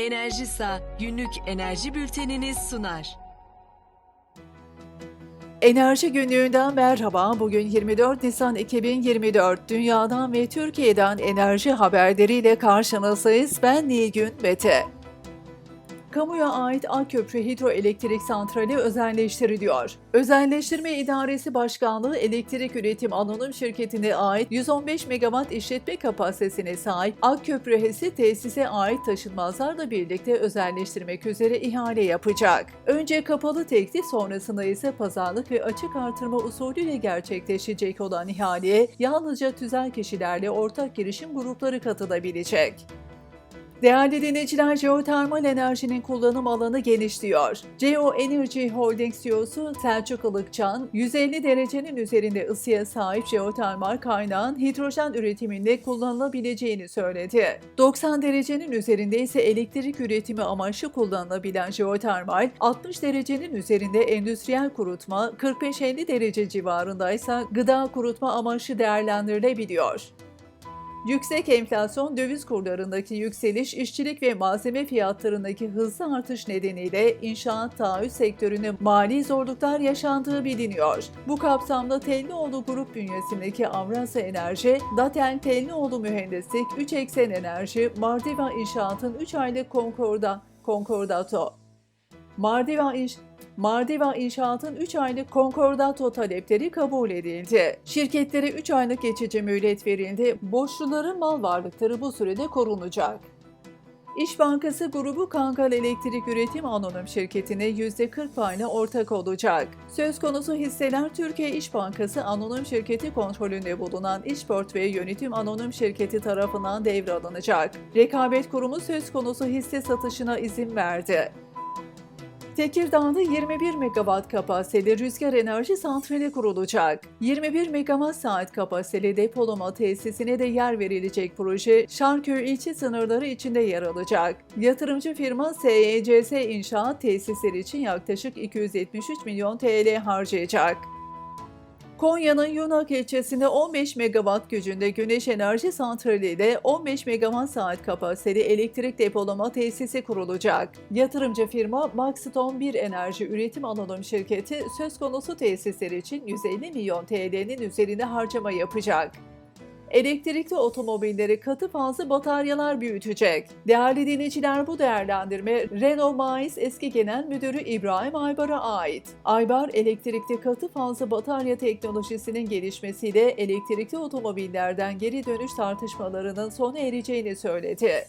Enerjisa günlük enerji bülteniniz sunar. Enerji günlüğünden merhaba. Bugün 24 Nisan 2024. Dünyadan ve Türkiye'den enerji haberleriyle karşınızdayız. Ben Nilgün Mete. Kamuya ait Akköprü Hidroelektrik Santrali özelleştiriliyor. Özelleştirme İdaresi Başkanlığı Elektrik Üretim Anonim Şirketi'ne ait 115 megawatt işletme kapasitesine sahip Akköprü HES'i tesise ait taşınmazlarla birlikte özelleştirmek üzere ihale yapacak. Önce kapalı teklif sonrasında ise pazarlık ve açık artırma usulüyle gerçekleşecek olan ihaleye yalnızca tüzel kişilerle ortak girişim grupları katılabilecek. Değerli dinleyiciler, jeotermal enerjinin kullanım alanı genişliyor. Geo Energy Holding CEO'su Selçuk Ilıkçan, 150 derecenin üzerinde ısıya sahip jeotermal kaynağın hidrojen üretiminde kullanılabileceğini söyledi. 90 derecenin üzerinde ise elektrik üretimi amaçlı kullanılabilen jeotermal, 60 derecenin üzerinde endüstriyel kurutma, 45-50 derece civarındaysa gıda kurutma amaçlı değerlendirilebiliyor. Yüksek enflasyon, döviz kurlarındaki yükseliş, işçilik ve malzeme fiyatlarındaki hızlı artış nedeniyle inşaat taahhüt sektöründe mali zorluklar yaşandığı biliniyor. Bu kapsamda Tellioğlu Grup bünyesindeki Avrasya Enerji, Datel Tellioğlu Mühendislik, 3 Eksen Enerji, Mardiva İnşaat'ın 3 aylık konkorda, konkordato. Mardiva İnş Mardiva İnşaat'ın 3 aylık konkordato talepleri kabul edildi. Şirketlere 3 aylık geçici mühlet verildi. Borçluların mal varlıkları bu sürede korunacak. İş Bankası grubu Kangal Elektrik Üretim Anonim Şirketi'ne %40 payla ortak olacak. Söz konusu hisseler Türkiye İş Bankası Anonim Şirketi kontrolünde bulunan İşport ve Yönetim Anonim Şirketi tarafından devralınacak. Rekabet Kurumu söz konusu hisse satışına izin verdi. Tekirdağ'da 21 megawatt kapasiteli rüzgar enerji santrali kurulacak. 21 megawatt saat kapasiteli depolama tesisine de yer verilecek proje Şarköy ilçe sınırları içinde yer alacak. Yatırımcı firma SYCS İnşaat tesisleri için yaklaşık 273 milyon TL harcayacak. Konya'nın Yunak ilçesinde 15 megawatt gücünde güneş enerji santrali ile 15 megawatt saat kapasiteli elektrik depolama tesisi kurulacak. Yatırımcı firma Maxton 1 Enerji Üretim Anonim Şirketi söz konusu tesisler için 150 milyon TL'nin üzerinde harcama yapacak. Elektrikli otomobilleri katı fazlı bataryalar büyütecek. Değerli dinleyiciler bu değerlendirme Renault Mais eski genel müdürü İbrahim Aybar'a ait. Aybar elektrikli katı fazlı batarya teknolojisinin gelişmesiyle elektrikli otomobillerden geri dönüş tartışmalarının sona ereceğini söyledi.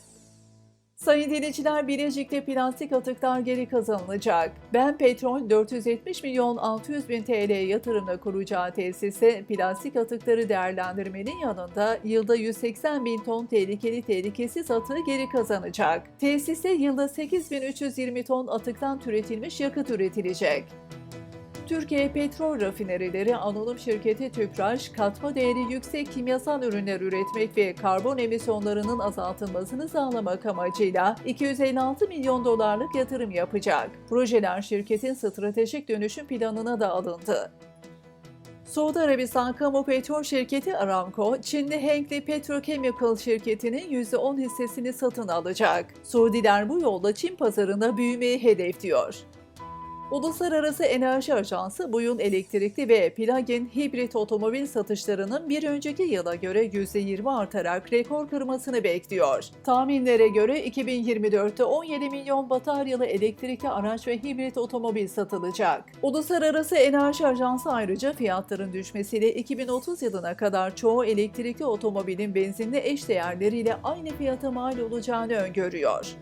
Sayın dinleyiciler Bilecik'te plastik atıklar geri kazanılacak. Ben Petrol 470 milyon 600 bin TL yatırımla kuracağı tesise plastik atıkları değerlendirmenin yanında yılda 180 bin ton tehlikeli tehlikesiz atığı geri kazanacak. Tesiste yılda 8320 ton atıktan türetilmiş yakıt üretilecek. Türkiye Petrol Rafinerileri Anonim Şirketi Tüpraş, katma değeri yüksek kimyasal ürünler üretmek ve karbon emisyonlarının azaltılmasını sağlamak amacıyla 256 milyon dolarlık yatırım yapacak. Projeler şirketin stratejik dönüşüm planına da alındı. Suudi Arabistan Kamu Petrol Şirketi Aramco, Çinli Henkli Petrochemical şirketinin %10 hissesini satın alacak. Suudiler bu yolla Çin pazarında büyümeyi hedefliyor. Uluslararası Enerji Ajansı bu yıl elektrikli ve plug-in hibrit otomobil satışlarının bir önceki yıla göre %20 artarak rekor kırmasını bekliyor. Tahminlere göre 2024'te 17 milyon bataryalı elektrikli araç ve hibrit otomobil satılacak. Uluslararası Enerji Ajansı ayrıca fiyatların düşmesiyle 2030 yılına kadar çoğu elektrikli otomobilin benzinli eşdeğerleriyle aynı fiyata mal olacağını öngörüyor.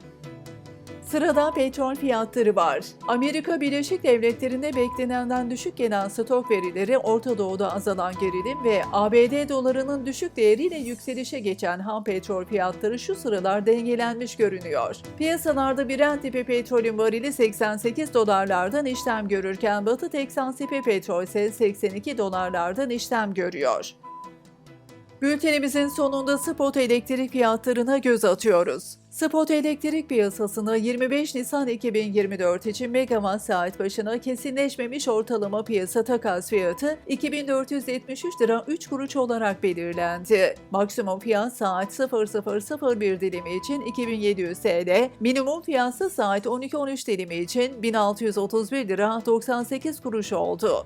Sırada petrol fiyatları var. Amerika Birleşik Devletleri'nde beklenenden düşük gelen stok verileri, Orta Doğu'da azalan gerilim ve ABD dolarının düşük değeriyle yükselişe geçen ham petrol fiyatları şu sıralar dengelenmiş görünüyor. Piyasalarda Brent tipi petrolün varili 88 dolarlardan işlem görürken Batı Teksan tipi petrol ise 82 dolarlardan işlem görüyor. Bültenimizin sonunda spot elektrik fiyatlarına göz atıyoruz. Spot elektrik piyasasında 25 Nisan 2024 için megawatt saat başına kesinleşmemiş ortalama piyasa takas fiyatı 2473 lira 3 kuruş olarak belirlendi. Maksimum fiyat saat 0001 dilimi için 2700 TL, minimum fiyatsa saat 12-13 dilimi için 1631 lira 98 kuruş oldu.